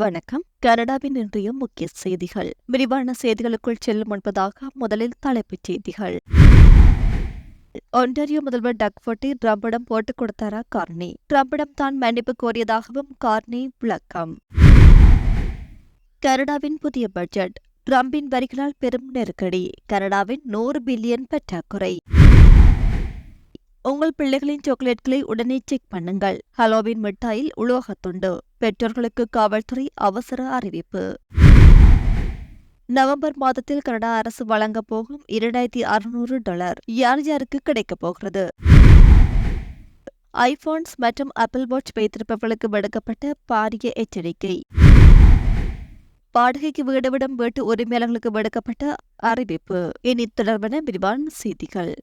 வணக்கம். கனடாவின் இன்றைய முக்கிய செய்திகள். விரிவான செய்திகளுக்குள் செல்லும் முன்பதாக முதலில் தலைப்புச் செய்திகள். ஒன்டாரியோ முதல்வர் டக்ஃபோர்ட்டை ட்ரம்பிடம் போட்டுக் கொடுத்தாரா கார்னி? ட்ரம்பிடம் தான் மன்னிப்பு கோரியதாகவும் கார்னி விளக்கம். கனடாவின் புதிய பட்ஜெட். ட்ரம்பின் வரிகளால் பெரும் நெருக்கடி. கனடாவின் நூறு பில்லியன் பற்றாக்குறை. உங்கள் பிள்ளைகளின் சாக்லேட்களை உடனே செக் பண்ணுங்கள். ஹலோவின் மிட்டாயில் உலோகத்துண்டு. பெற்றோர்களுக்கு காவல்துறை அவசர அறிவிப்பு. நவம்பர் மாதத்தில் கனடா அரசு வழங்கப் போகும் இரண்டாயிரத்தி அறுநூறு டாலர் யார் யாருக்கு கிடைக்கப் போகிறது. ஐபோன்ஸ் மற்றும் ஆப்பிள் வாட்ச் வைத்திருப்பவர்களுக்கு விடுக்கப்பட்ட பாரிய எச்சரிக்கை. வாடகைக்கு வீடுவிடும் வீட்டு உரிமையாளர்களுக்கு விடுக்கப்பட்ட அறிவிப்பு. இனி தொடர்பான விரிவான செய்திகள்.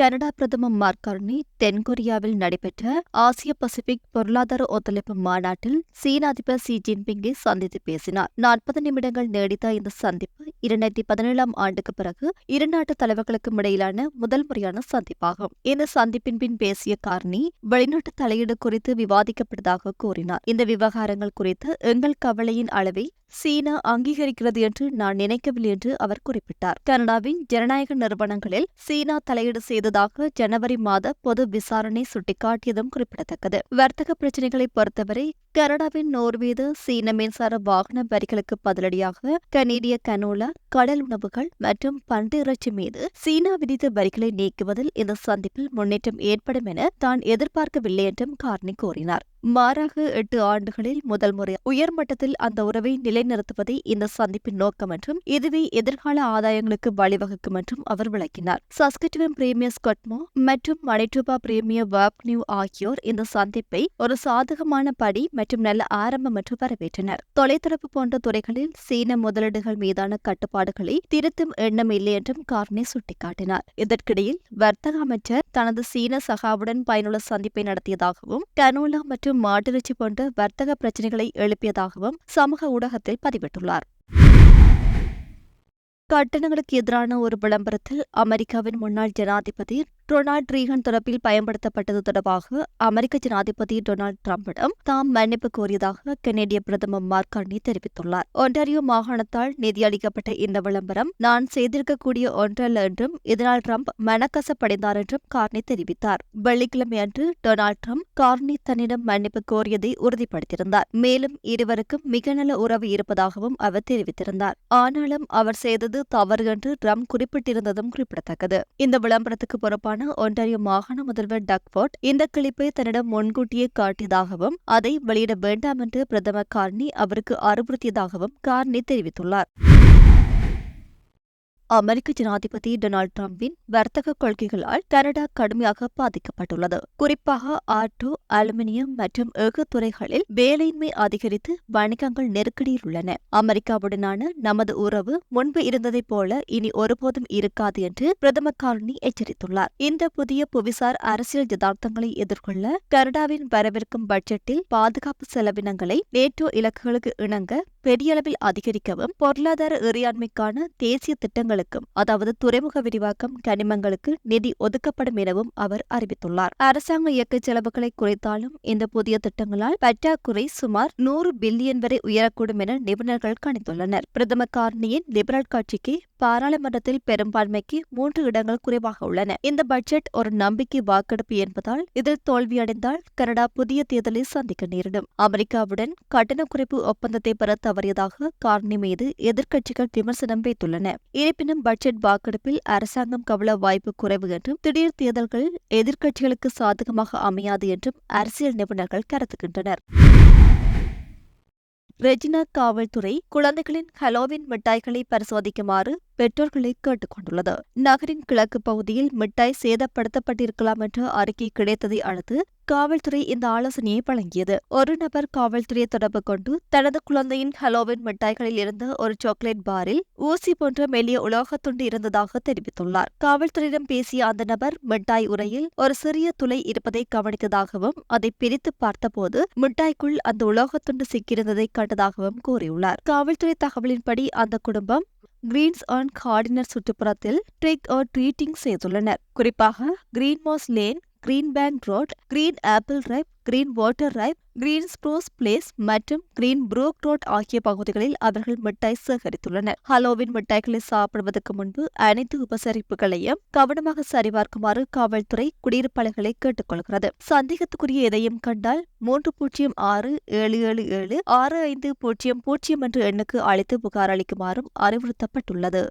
கனடா பிரதமர் மார்கார்னி தென்கொரியாவில் நடைபெற்ற ஆசிய பசிபிக் பொருளாதார ஒத்துழைப்பு மாநாட்டில் சீன அதிபர் சி ஜின்பிங்கை சந்தித்து பேசினார். நாற்பது நிமிடங்கள் நீடித்த இந்த சந்திப்பு இரண்டாயிரத்தி பதினேழாம் ஆண்டுக்கு பிறகு இரு நாட்டு தலைவர்களுக்கும் இடையிலான முதல் முறையான சந்திப்பாகும். இந்த சந்திப்பின் பின் பேசிய கார்னி வெளிநாட்டு தலையீடு குறித்து விவாதிக்கப்பட்டதாக கூறினார். இந்த விவகாரங்கள் குறித்து எங்கள் கவலையின் அளவை சீனா அங்கீகரிக்கிறது என்று நான் நினைக்கவில்லை என்று அவர் குறிப்பிட்டார். கனடாவின் ஜனநாயக நிறுவனங்களில் சீனா தலையீடு செய்ததாக ஜனவரி மாத பொது விசாரணை சுட்டிக்காட்டியதும் குறிப்பிடத்தக்கது. வர்த்தக பிரச்சினைகளை பொறுத்தவரை கனடாவின் நோர்வீது சீன மின்சார வாகன வரிகளுக்கு பதிலடியாக கனேடிய கனோலா கடல் உணவுகள் மற்றும் பண்டு இறைச்சி மீது சீனா விதித்த வரிகளை நீக்குவதில் இந்த சந்திப்பில் முன்னேற்றம் ஏற்படும் என தான் எதிர்பார்க்கவில்லை என்றும் கார்னி கூறினார். மாறாக எட்டு ஆண்டுகளில் முதல் முறை உயர்மட்டத்தில் அந்த உறவை நிலைநிறுத்துவதே இந்த சந்திப்பின் நோக்கம் என்றும் இதுவே எதிர்கால ஆதாயங்களுக்கு வழிவகுக்கும் என்றும் அவர் விளக்கினார். சஸ்கட்டுவன் பிரேமியர் ஸ்கொட்மோ மற்றும் மணிட்டூபா பிரேமியர் வாப்னியூ ஆகியோர் இந்த சந்திப்பை ஒரு சாதகமான படி மற்றும் நல்ல ஆரம்பம் என்று வரவேற்றனர். தொலைத்தொடர்பு போன்ற துறைகளில் சீன முதலீடுகள் மீதான கட்டுப்பாடுகளை திருத்தும் எண்ணம் இல்லை என்றும் கார்னே சுட்டிக்காட்டினார். இதற்கிடையில் வர்த்தக அமைச்சர் தனது சீன சகாவுடன் பயனுள்ள சந்திப்பை நடத்தியதாகவும் கனோலா மற்றும் மாட்டிறைச்சி போன்ற வர்த்தக பிரச்சினைகளை எழுப்பியதாகவும் சமூக ஊடகத்தில் பதிவிட்டுள்ளார். கட்டணங்களுக்கு எதிரான ஒரு விளம்பரத்தில் அமெரிக்காவின் முன்னாள் ஜனாதிபதி டொனால்ட் ரீகன் தொடர்பில் பயன்படுத்தப்பட்டது தொடர்பாக அமெரிக்க ஜனாதிபதி டொனால்ட் டிரம்பிடம் தாம் மன்னிப்பு கோரியதாக கனேடிய பிரதமர் மார்கார்னி தெரிவித்துள்ளார். ஒன்டாரியோ மாகாணத்தால் நிதியளிக்கப்பட்ட இந்த விளம்பரம் நான் செய்திருக்கக்கூடிய ஒன்றல்ல என்றும் இதனால் ட்ரம்ப் மனக்கசப்படைந்தார் என்றும் கார்னி தெரிவித்தார். வெள்ளிக்கிழமை அன்று டொனால்ட் ட்ரம்ப் கார்னி தன்னிடம் மன்னிப்பு கோரியதை உறுதிப்படுத்தியிருந்தார். மேலும் இருவருக்கும் மிக நல்ல உறவு இருப்பதாகவும் அவர் தெரிவித்திருந்தார். ஆனாலும் அவர் செய்தது தவறு என்று ட்ரம்ப் குறிப்பிட்டிருந்ததும் குறிப்பிடத்தக்கது. இந்த விளம்பரத்துக்கு பொறுப்பான ஒன்டாரியோ மாகாண முதல்வர் டக்ஃபோர்ட் இந்த கிளிப்பை தன்னிடம் முன்கூட்டியே காட்டியதாகவும் அதை வெளியிட வேண்டாம் என்று பிரதமர் கார்னி அவருக்கு அறிவுறுத்தியதாகவும் கார்னி தெரிவித்துள்ளார். அமெரிக்க ஜனாதிபதி டொனால்டு டிரம்பின் வர்த்தக கொள்கைகளால் கனடா கடுமையாக பாதிக்கப்பட்டுள்ளது. குறிப்பாக ஆட்டோ அலுமினியம் மற்றும் எஃகு துறைகளில் வேலையின்மை அதிகரித்து வணிகங்கள் நெருக்கடியில் உள்ளன. அமெரிக்காவுடனான நமது உறவு முன்பு இருந்ததைப் போல இனி ஒருபோதும் இருக்காது என்று பிரதமர் கார்னி எச்சரித்துள்ளார். இந்த புதிய புவிசார் அரசியல் யதார்த்தங்களை எதிர்கொள்ள கனடாவின் வரவிருக்கும் பட்ஜெட்டில் பாதுகாப்பு செலவினங்களை நேட்டோ இலக்குகளுக்கு இணங்க பெரிய அளவில் அதிகரிக்கவும் பொருளாதார இறையாண்மைக்கான தேசிய திட்டங்களுக்கும் அதாவது துறைமுக விரிவாக்கம் கனிமங்களுக்கு நிதி ஒதுக்கப்படும் எனவும் அவர் அறிவித்துள்ளார். அரசாங்க இயக்க செலவுகளை குறைத்தாலும் இந்த புதிய திட்டங்களால் பற்றாக்குறை சுமார் நூறு பில்லியன் வரை உயரக்கூடும் என நிபுணர்கள் கணித்துள்ளனர். பிரதம கார்னியின் லிபரல் கட்சிக்கு பாராளுமன்றத்தில் பெரும்பான்மைக்கு மூன்று இடங்கள் குறைவாக உள்ளன. இந்த பட்ஜெட் ஒரு நம்பிக்கை வாக்கெடுப்பு என்பதால் இதில் தோல்வியடைந்தால் கனடா புதிய தேர்தலை சந்திக்க நேரிடும். அமெரிக்காவுடன் கட்டண குறைப்பு ஒப்பந்தத்தை பெற தவறியதாக கார்னி மீது எதிர்க்கட்சிகள் விமர்சனம் வைத்துள்ளன. இருப்பினும் பட்ஜெட் வாக்கெடுப்பில் அரசாங்கம் கவல வாய்ப்பு குறைவு என்றும் திடீர் தேர்தல்கள் எதிர்க்கட்சிகளுக்கு சாதகமாக அமையாது என்றும் அரசியல் நிபுணர்கள் கருதுகின்றனர். ரெஜினா காவல்துறை குழந்தைகளின் ஹலோவின் மிட்டாய்களை பரிசோதிக்குமாறு பெற்றோர்களை கேட்டுக் கொண்டுள்ளது நகரின் கிழக்கு பகுதியில் மிட்டாய் சேதப்படுத்தப்பட்டிருக்கலாம் என்ற அறிக்கை கிடைத்ததை அடுத்து காவல்துறை இந்த ஆலோசனையை வழங்கியது. ஒரு நபர் காவல்துறையை தொடர்பு கொண்டு தனது குழந்தையின் ஹலோவின் மிட்டாய்களில் இருந்த ஒரு சாக்லேட் பாரில் ஊசி போன்ற மெல்லிய உலோகத்துண்டு இருந்ததாக தெரிவித்துள்ளார். காவல்துறையிடம் பேசிய அந்த நபர் மிட்டாய் உரையில் ஒரு சிறிய துளை இருப்பதை கவனித்ததாகவும் அதை பிரித்து பார்த்தபோது மிட்டாய்க்குள் அந்த உலோகத்துண்டு சிக்கியிருந்ததை கண்டதாகவும் கூறியுள்ளார். காவல்துறை தகவலின்படி அந்த குடும்பம் கிரீன்ஸ் ஆன் கார்டினர் சுற்றுப்புறத்தில் ட்ரிக் ஆர் ட்ரீட்டிங் செய்துள்ளனர். குறிப்பாக Green Moss Lane Green Bank Road Green Apple Ripe Green Water Ripe Green Spruce Place மற்றும் கிரீன் புரோக் ரோட் ஆகிய பகுதிகளில் அவர்கள் மிட்டாய் சேகரித்துள்ளனர். ஹலோவின் மிட்டாய்களை சாப்பிடுவதற்கு முன்பு அனைத்து உபசரிப்புகளையும் கவனமாக சரிபார்க்குமாறு காவல்துறை குடியிருப்பாளர்களை கேட்டுக்கொள்கிறது. சந்தேகத்துக்குரிய எதையும் கண்டால் மூன்று பூஜ்ஜியம் ஆறு ஏழு ஏழு ஏழு ஆறு ஐந்து பூஜ்ஜியம் பூஜ்ஜியம் என்ற எண்ணுக்கு அழைத்து புகார் அளிக்குமாறும் அறிவுறுத்தப்பட்டுள்ளது.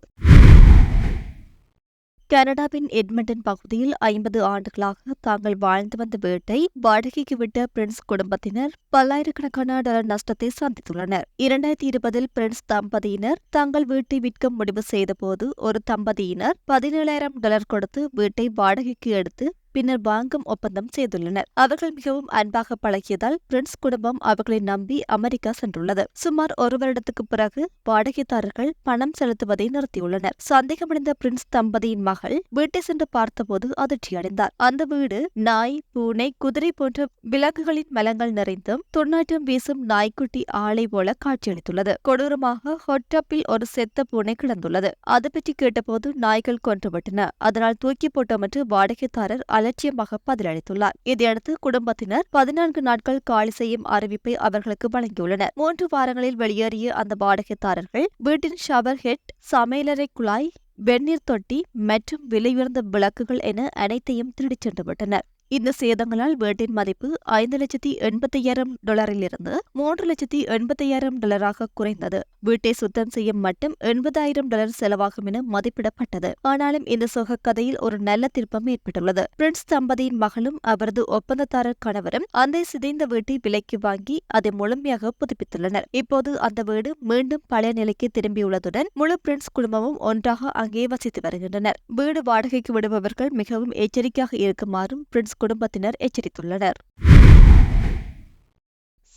கனடாவின் எட்மண்டன் பகுதியில் ஐம்பது ஆண்டுகளாக தாங்கள் வாழ்ந்து வந்த வீட்டை வாடகைக்கு விட்ட பிரின்ஸ் குடும்பத்தினர் பல்லாயிரக்கணக்கான டாலர் நஷ்டத்தை சந்தித்துள்ளனர். இரண்டாயிரத்தி இருபதில் பிரின்ஸ் தம்பதியினர் தங்கள் வீட்டை விற்க முடிவு செய்தபோது ஒரு தம்பதியினர் பதினேழாயிரம் டாலர் கொடுத்து வீட்டை வாடகைக்கு எடுத்து பின்னர் வாங்கும் ஒப்பந்தம் செய்துள்ளனர். அவர்கள் மிகவும் அன்பாக பழகியதால் பிரின்ஸ் குடும்பம் அவர்களை நம்பி அமெரிக்கா சென்றுள்ளது. சுமார் ஒரு வருடத்துக்கு பிறகு வாடகைதாரர்கள் பணம் செலுத்துவதை நிறுத்தியுள்ளனர். சந்தேகமடைந்த பிரின்ஸ் தம்பதியின் மகள் வீட்டை சென்று பார்த்தபோது அதிர்ச்சியடைந்தார். அந்த வீடு நாய் பூனை குதிரை போன்ற விலங்குகளின் மலங்கள் நிறைந்தும் துர்நாற்றம் வீசும் நாய்க்குட்டி ஆளை போல காட்சியளித்துள்ளது. கொடூரமாக ஹொட்டப்பில் ஒரு செத்த பூனை கிடந்துள்ளது. அது பற்றி கேட்டபோது நாய்கள் கொன்றுவிட்டன அதனால் தூக்கி போட்டோம் என்று வாடகைதாரர் அலட்சியமாக பதிலளித்துள்ளார். இதையடுத்து குடும்பத்தினர் பதினான்கு நாட்கள் காலி செய்யும் அறிவிப்பை அவர்களுக்கு வழங்கியுள்ளனர். மூன்று வாரங்களில் வெளியேறிய அந்த வாடகைதாரர்கள் வீட்டின் ஷவர் ஹெட் சமையலறை குழாய் வெந்நீர் தொட்டி மற்றும் விலையுயர்ந்த விளக்குகள் என அனைத்தையும் திருடிச் சென்று விட்டனர். இந்த சேதங்களால் வீட்டின் மதிப்பு ஐந்து லட்சத்தி எண்பத்தையாயிரம் டாலரிலிருந்து மூன்று லட்சத்தி எண்பத்தையாயிரம் டாலராக குறைந்தது. வீட்டை சுத்தம் செய்யும் மட்டும் எண்பதாயிரம் டாலர் செலவாகும் என மதிப்பிடப்பட்டது. ஆனாலும் இந்த சோக கதையில் ஒரு நல்ல திருப்பம் ஏற்பட்டுள்ளது. பிரின்ஸ் தம்பதியின் மகளும் அவரது ஒப்பந்ததாரர் கணவரும் அந்த சிதைந்த வீட்டை விலைக்கு வாங்கி அதை முழுமையாக புதுப்பித்துள்ளனர். இப்போது அந்த வீடு மீண்டும் பழைய நிலைக்கு திரும்பியுள்ளதுடன் முழு பிரின்ஸ் குடும்பமும் ஒன்றாக அங்கே வசித்து வருகின்றனர். வீடு வாடகைக்கு விடுபவர்கள் மிகவும் எச்சரிக்கையாக இருக்குமாறும் பிரின்ஸ் குடும்பத்தினர் எச்சரித்துள்ளனர்.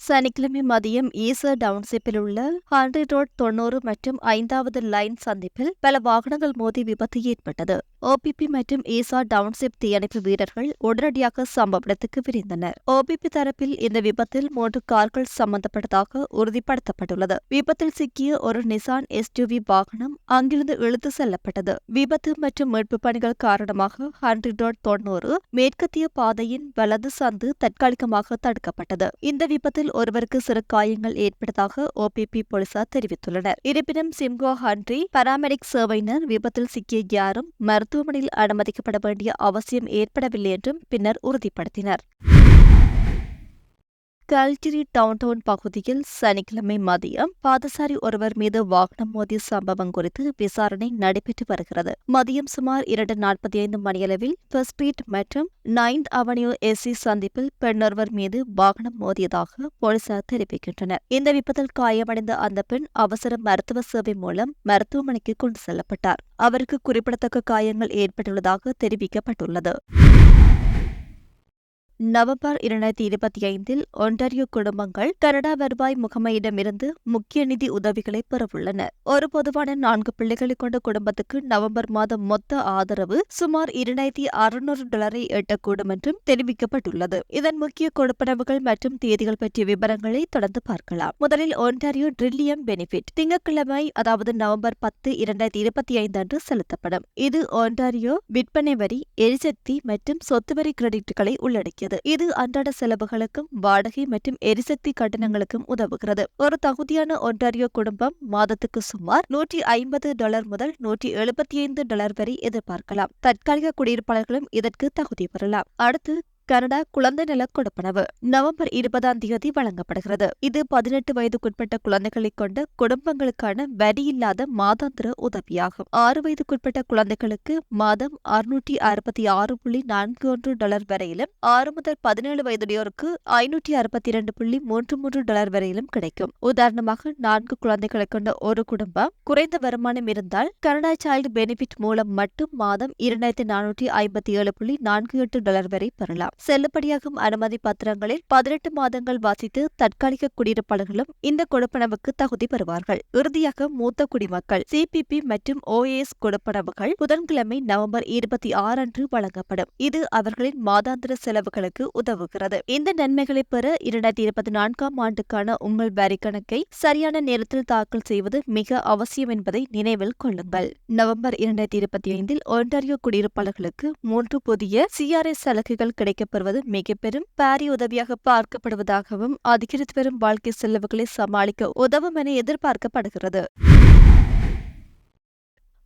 சனிக்கிழமை மதியம் ஈசர் டவுன்ஷிப்பில் உள்ள ஹண்ட்ரி ரோட் தொன்னூறு மற்றும் ஐந்தாவது லைன் சந்திப்பில் பல வாகனங்கள் மோதி விபத்து ஏற்பட்டது. ஓபிபி மற்றும் ஈசா டவுன்ஷிப் தீயணைப்பு வீரர்கள் உடனடியாக சம்பவ இடத்துக்கு விரைந்தனர். ஓபிபி தரப்பில் இந்த விபத்தில் மூன்று கார்கள் சம்பந்தப்பட்டதாக உறுதிப்படுத்தப்பட்டுள்ளது. விபத்தில் சிக்கிய ஒரு நிசான் எஸ்யூவி வாகனம் அங்கிருந்து இழுத்து செல்லப்பட்டது. விபத்து மற்றும் மீட்பு பணிகள் காரணமாக ஹண்ட்ரி ரோட் தொண்ணூறு மேற்கத்திய பாதையின் வலது சந்து தற்காலிகமாக தடுக்கப்பட்டது. இந்த விபத்தில் ஒருவருக்கு சிறு காயங்கள் ஏற்பட்டதாக ஓபிபி போலீசார் தெரிவித்துள்ளனர். இருப்பினும் சிம்கோ ஹண்ட்ரி பராமெடிக் சேவையினர் விபத்தில் சிக்கிய யாரும் மருத்துவமனையில் அனுமதிக்கப்பட வேண்டிய அவசியம் ஏற்படவில்லை என்றும் பின்னர் உறுதிப்படுத்தினர். கல்டிரி டவுன்டவுன் பகுதியில் சனிக்கிழமை மதியம் பாதசாரி ஒருவர் மீது வாகனம் மோதிய சம்பவம் குறித்து விசாரணை நடைபெற்று வருகிறது. மதியம் சுமார் இரண்டு நாற்பத்தி ஐந்து மணியளவில் ஸ்ட்ரீட் மற்றும் நைன்த் அவென்யூ எஸ்சி சந்திப்பில் பெண்ணொருவர் மீது வாகனம் மோதியதாக போலீசார் தெரிவிக்கின்றனர். இந்த விபத்தில் காயமடைந்த அந்த பெண் அவசர மருத்துவ சேவை மூலம் மருத்துவமனைக்கு கொண்டு செல்லப்பட்டார். அவருக்கு குறிப்பிடத்தக்க காயங்கள் ஏற்பட்டுள்ளதாக தெரிவிக்கப்பட்டுள்ளது. நவம்பர் இரண்டாயிரத்தி இருபத்தி ஐந்தில் ஒன்டாரியோ குடும்பங்கள் கனடா வருவாய் முகமையிடமிருந்து முக்கிய நிதி உதவிகளை பெறவுள்ளன. ஒரு பொதுவான நான்கு பிள்ளைகளை கொண்ட குடும்பத்துக்கு நவம்பர் மாதம் மொத்த ஆதரவு சுமார் இரண்டாயிரத்தி அறுநூறு டாலரை எட்டக்கூடும் என்றும் தெரிவிக்கப்பட்டுள்ளது. இதன் முக்கிய கொடுப்பனவுகள் மற்றும் தேதிகள் பற்றிய விவரங்களை தொடர்ந்து பார்க்கலாம். முதலில் ஒன்டாரியோ ட்ரில்லியம் பெனிஃபிட் திங்கட்கிழமை அதாவது நவம்பர் பத்து இரண்டாயிரத்தி இருபத்தி ஐந்து அன்று செலுத்தப்படும். இது ஒன்டாரியோ விற்பனை வரி எரிசக்தி மற்றும் சொத்து வரி கிரெடிட்டுகளை உள்ளடக்கியது. உள்ளது இது அன்றாட செலவுகளுக்கும் வாடகை மற்றும் எரிசக்தி கட்டணங்களுக்கும் உதவுகிறது. ஒரு தகுதியான ஒன்டாரியோ குடும்பம் மாதத்துக்கு சுமார் நூற்றி ஐம்பது டாலர் முதல் நூற்றி எழுபத்தி ஐந்து டாலர் வரை எதிர்பார்க்கலாம். தற்காலிக குடியிருப்பாளர்களும் இதற்கு தகுதி பெறலாம். அடுத்து கனடா குழந்தை நல கொடுப்பனவு. நவம்பர் இருபதாம் தேதி வழங்கப்படுகிறது. இது பதினெட்டு வயதுக்குட்பட்ட குழந்தைகளை கொண்ட குடும்பங்களுக்கான வரியில்லாத மாதாந்திர உதவியாகும். ஆறு வயதுக்குட்பட்ட குழந்தைகளுக்கு மாதம் அறுநூற்றி அறுபத்தி ஆறு புள்ளி நான்கு ஒன்று டாலர் வரையிலும் ஆறு முதல் பதினேழு வயதுடையோருக்கு ஐநூற்றி அறுபத்தி இரண்டு புள்ளி மூன்று மூன்று டாலர் வரையிலும் கிடைக்கும். உதாரணமாக நான்கு குழந்தைகளை கொண்ட ஒரு குடும்பம் குறைந்த வருமானம் இருந்தால் கனடா சைல்டு பெனிஃபிட் மூலம் மட்டும் மாதம் இரண்டாயிரத்தி நானூற்றி ஐம்பத்தி ஏழு புள்ளி நான்கு எட்டு டாலர் வரை பெறலாம். செல்லுபடியாகும் அனுமதி பத்திரங்களில் பதினெட்டு மாதங்கள் வாசித்து தற்காலிக குடியிருப்பாளர்களும் இந்த கொடுப்பனவுக்கு தகுதி பெறுவார்கள். இறுதியாக மூத்த குடிமக்கள் சிபிபி மற்றும் ஓஏஎஸ் கொடுப்பனவுகள் புதன்கிழமை நவம்பர் இருபத்தி ஆறு அன்று வழங்கப்படும். இது அவர்களின் மாதாந்திர செலவுகளுக்கு உதவுகிறது. இந்த நன்மைகளை பெற இரண்டாயிரத்தி இருபத்தி நான்காம் ஆண்டுக்கான உங்கள் வரி கணக்கை சரியான நேரத்தில் தாக்கல் செய்வது மிக அவசியம் என்பதை நினைவில் கொள்ளுங்கள். நவம்பர் இரண்டாயிரத்தி இருபத்தி ஐந்தில் ஒன்டாரியோ குடியிருப்பாளர்களுக்கு மூன்று புதிய சிஆர்எஸ் சலுகைகள் பெறுவது மிக பெரும் பாரி உதவியாக பார்க்கப்படுவதாகவும் அதிகரித்து வரும் வாழ்க்கை செலவுகளை சமாளிக்க உதவும் என எதிர்பார்க்கப்படுகிறது.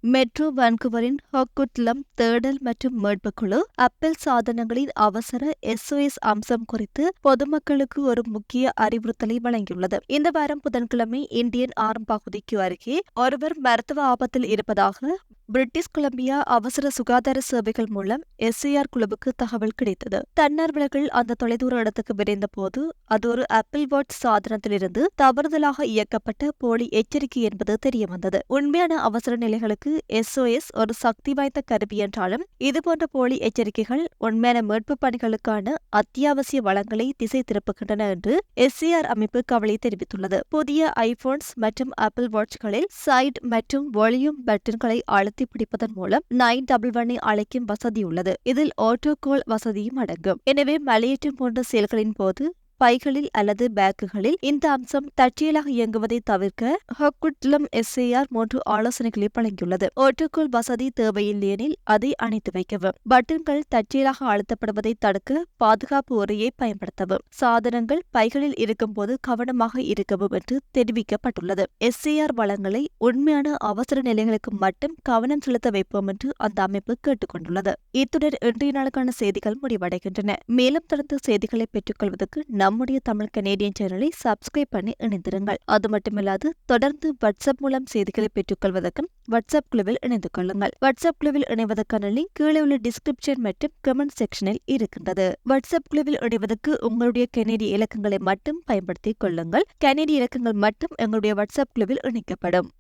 மெட்ரோ வான்குவரின் ஹொக்குட்லம் தேடல் மற்றும் மீட்பு குழு அப்பல் சாதனங்களின் அவசர எஸ்ஓஎஸ் அம்சம் குறித்து பொதுமக்களுக்கு ஒரு முக்கிய அறிவுறுத்தலை வழங்கியுள்ளது. இந்த வாரம் புதன்கிழமை இந்தியன் ஆரம் பகுதிக்கு அருகே ஒருவர் மருத்துவ ஆபத்தில் இருப்பதாக பிரிட்டிஷ் கொலம்பியா அவசர சுகாதார சேவைகள் மூலம் எஸ்ஏஆர் குழுவுக்கு தகவல் கிடைத்தது. தன்னார்வலர்கள் அந்த தொலைதூர இடத்துக்கு விரைந்த போது அது ஒரு ஆப்பிள் வாட்ச் சாதனத்திலிருந்து தவறுதலாக இயக்கப்பட்ட போலி எச்சரிக்கை என்பது தெரியவந்தது. உண்மையான அவசர நிலைகளுக்கு எஸ்ஓஎஸ் ஒரு சக்தி வாய்ந்த கருவி என்றாலும் இதுபோன்ற போலி எச்சரிக்கைகள் உண்மையான மீட்பு பணிகளுக்கான அத்தியாவசிய வளங்களை திசை திருப்புகின்றன என்று எஸ்ஏஆர் அமைப்பு கவலை தெரிவித்துள்ளது. புதிய ஐபோன்ஸ் மற்றும் ஆப்பிள் வாட்ச்களில் சைட் மற்றும் வால்யூம் பட்டன்களை அழுத்தி நடத்தி பிடிப்பதன் மூலம் நைன் டபுள் ஒன்னை அழைக்கும் வசதி உள்ளது. இதில் ஆட்டோ கால் வசதியும் அடங்கும். எனவே மலையேற்றம் போன்ற செயல்களின் போது பைகளில் அல்லது பேக்குகளில் இந்த அம்சம் தற்செயலாக இயங்குவதை தவிர்க்க ஹொக்குட்லம் எஸ்ஏஆர் மூன்று ஆலோசனைகளை வழங்கியுள்ளது. ஒற்றுக்குள் வசதி தேவையில்லையெனில் அதை அணைத்து வைக்கவும். பட்டன்கள் தற்செயலாக அழுத்தப்படுவதை தடுக்க பாதுகாப்பு உரையை பயன்படுத்தவும். சாதனங்கள் பைகளில் இருக்கும்போது கவனமாக இருக்கவும் என்று தெரிவிக்கப்பட்டுள்ளது. எஸ்ஏஆர் வளங்களை உண்மையான அவசர நிலைகளுக்கு மட்டும் கவனம் செலுத்த வைப்போம் என்று அந்த அமைப்பு கேட்டுக்கொண்டுள்ளது இத்துடன் இன்றைய நாளுக்கான செய்திகள் முடிவடைகின்றன. மேலும் தொடர்ந்து செய்திகளை பெற்றுக்கொள்வதற்கு நம்முடைய தமிழ் கனேடியன் சேனலை சப்ஸ்கிரைப் பண்ணி இணைந்திருங்கள். அது மட்டுமில்லாது தொடர்ந்து வாட்ஸ்அப் மூலம் செய்திகளை பெற்றுக்கொள்வதற்கும் வாட்ஸ்அப் குழுவில் இணைந்து கொள்ளுங்கள். வாட்ஸ்அப் குழுவில் இணைவதற்கான லிங்க் கீழே உள்ள டிஸ்கிரிப்ஷன் மற்றும் கமெண்ட் செக்ஷனில் இருக்கின்றது. வாட்ஸ்அப் குழுவில் இணைவதற்கு உங்களுடைய கனேடிய இலக்கங்களை மட்டும் பயன்படுத்திக் கொள்ளுங்கள். கனேடிய இலக்கங்கள் மட்டும் எங்களுடைய வாட்ஸ்அப் குழுவில் இணைக்கப்படும்.